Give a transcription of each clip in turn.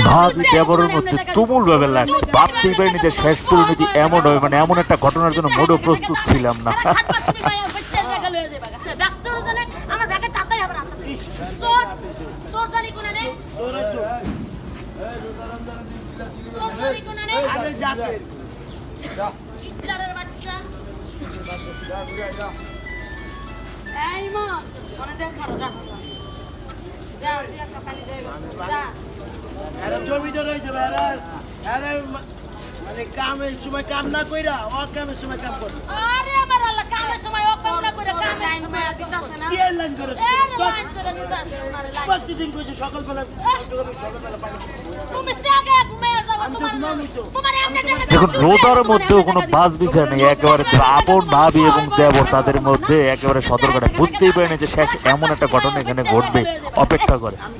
ভাবি দেবরের মধ্যে তুমুল ভাবে লাগছে। ভাবতেই পারিনি যে শেষ পরিণতি এমন হবে মানে এমন একটা ঘটনার জন্য মোটেও প্রস্তুত ছিলাম না। যা যা যা। আরে জমিটা রয়ে যাবে আরে মা- মানে কাম না কইরা ও কামের সময় কাম করবে আরে আমার কামের সময় ও কাম না দেখুন, রোজার মধ্যেও কোনো বাস বিচার নেই। একেবারে আপন ভাবি এবং দেবর তাদের মধ্যে একেবারে সতর্কতা বুঝতেই পারেনি যে শেষ এমন একটা ঘটনা এখানে ঘটবে। অপেক্ষা করে। আমি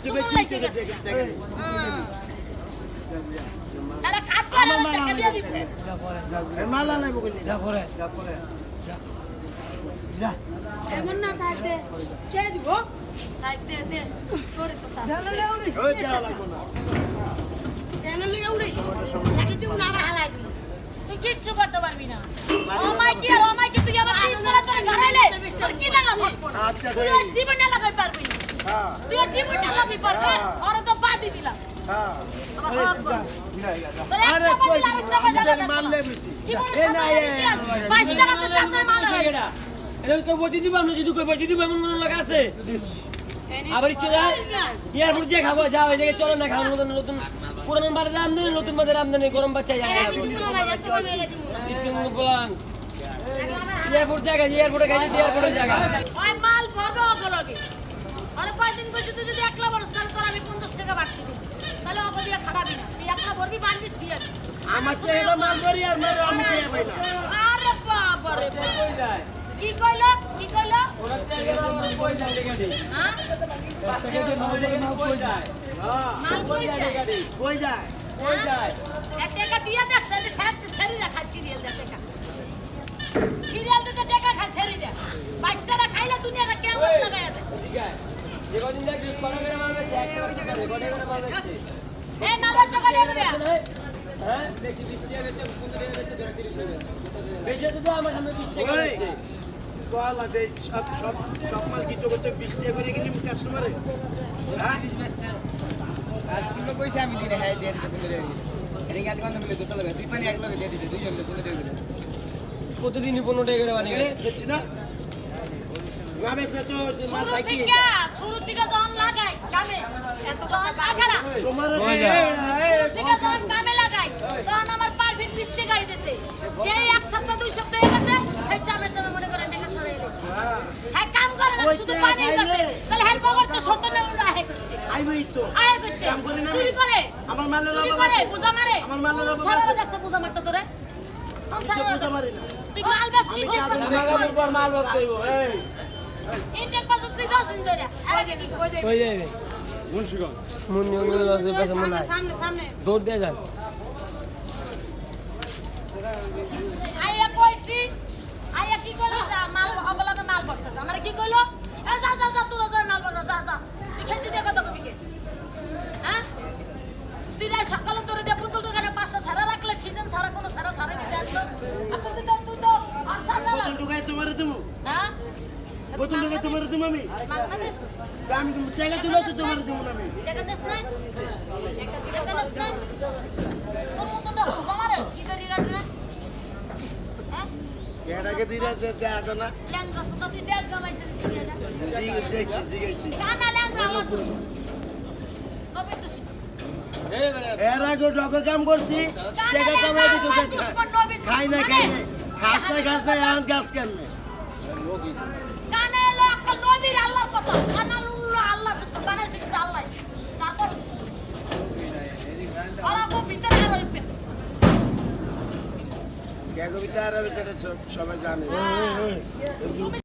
থেকে দিয়ে দিবে এমন না থাকতে কে দিব থাকতে দে করে তো স্যার ওই দেওয়া লাগবে না এনে লিগে উড়িস লাগি তুই না আমার হালাই দিবি তুই কিচ্ছু করতে পারবি না সময় কি আর সময় কি তুই আমার তিন করে চলে ঘরাইলে তোর কি লাগা থাকব না আচ্ছা, তুই জীবন না লাগাই পারবি হ্যাঁ তুই জীবন না লাগাই পারবি ওর তো বাদি দিলাম হ্যাঁ তোর মারলে বেশি জীবনে এ না এ বাইশ টাকা তো চাচাই মারা এটা তো বটি দিব আমরা যদি কই বটি দিব এমন কোনো লোক আছে? আবার ইচ্ছে যায় এয়ারপোর্ট যে খাব যা ওই জায়গায় চলো না খাব নতুন নতুন পুরানো বাজারে আমদানি নতুন বাজারে আমদানি গরম বাচ্চা যায়। বলান এয়ারপোর্ট জায়গা এয়ারপোর্টে খাইছি এয়ারপোর্টে জায়গা। ওই মাল ভরবে অগলগে আরে কয়দিন বসে তুই যদি একলা তোর আমি পঞ্চাশ টাকা বাড়তি দিব। তাহলে অগ দিয়ে খারাপই না। তুই একলা ভরবি বানবি দিয়ে দিবি। আমার তো এটা মাল করি আর মেরে আমি খেয়ে পাই না। আরে বাবা রে কই যায়। কি কইলো? কি কইলো? ওরা জায়গা আমার কই যায়? গাড়ি হ্যাঁ? কই যায় হ্যাঁ মাল কই যায় গাড়ি কই যায় কই যায় এক টাকা দিয়ে দেখ সেটা ছেড়ে ছেড়ে দেখা। সিরিয়াল টাকা টাকা দে বাইশ টাকা খাইলে দুনিয়াটা কেমন লাগাই দেয় ঠিক আছে যে কদিন দেখ জুস পালা করে মারবে এক টাকা করে বডি করে মারবে এই মালের টাকা দিয়ে হ্যাঁ? দেখি 20 টাকা বেচে 15 টাকা বেচে 30 টাকা বেচে তো আমার সামনে 20 টাকা ওই। কলা দে সব সব সব মাল কিটো করতে বিশ টাকা করে গেলি কাস্টমারে হ্যাঁ? কইছে আমি দিনে হ্যাঁ দিয়ে তুমি দিয়ে দিছে এদিকে আজ কান্দ মিলে দুটো লাগে দুই পানি এক লগে দিয়ে দিছে দুই জন তুমি দিয়ে দিছে প্রতিদিন 15 টাকা করে বানিয়ে এ, দেখছি না। না বেশ তো মাল শুরু থাকি থেকে শুরু থেকে যখন লাগাই কামে যখন লাগাই না তোমার শুরু থেকে যখন কামে লাগাই তখন আমার পারফেক্ট বৃষ্টি গাই দিছে যে এক সপ্তাহ দুই সপ্তাহ হয়ে গেছে সেই চামে চামে মনে করেন ডেকে সরাই দিছে হ্যাঁ কাম করে না শুধু পানি গেছে তাহলে হেল্প করতে সন্তানে উড়া হে করতে আইবই তো আয় করতে। চুরি করে। আমার মালের চুরি করে আছে। মারে। আমার মালের সারা। দেখছে মারতে তোরে? কোন সারা বুঝা মারি না। তুই মাল বেচছিস ইন্টেক মাল বলতে এই। ইন্টেক বেচছিস তুই দশ দিন ধরে। দে কই যাবে মুন্সিগঞ্জ। মুন্সিগঞ্জ পাশে মনে হয় সামনে সামনে দৌড় দিয়ে যান। আইয়া কইছি আইয়া কি কইলো সিজন সারা কোনো সারা সারা দিতে আসলো তুই তো তুই তো। আনসা সালা বোতল ঢুকাই তোমার তুমি হ্যাঁ? বোতল ঢুকাই তোমার তুমি আমি? তা আমি টাকা তুলে তো তোমার দিব না আমি। টাকা দিস নাই? টাকা দিস নাই? তোর মতো তো কমারে কি করি গাড়ি হ্যাঁ? না। ল্যাংরা সুতা তুই দেড় কামাইছিস জিগে না ঠিক দেখছি জিজ্ঞেসি কানা ল্যাংরা আমার দুশ্মন নবীর দুশ্মন এর আগে ডগ কাম করছি টাকা কামাই দিতে খাই না খাই না। খাস না খাস না এখন গাছ কেন কানা এলো নবীর আল্লাহর কথা কানা আল্লাহ দুশ্মন বানাইছে কিন্তু আল্লাহ তারপর ওরা খুব ভিতরে আর ওই পেস কবিতা আর সবাই জানে তুমি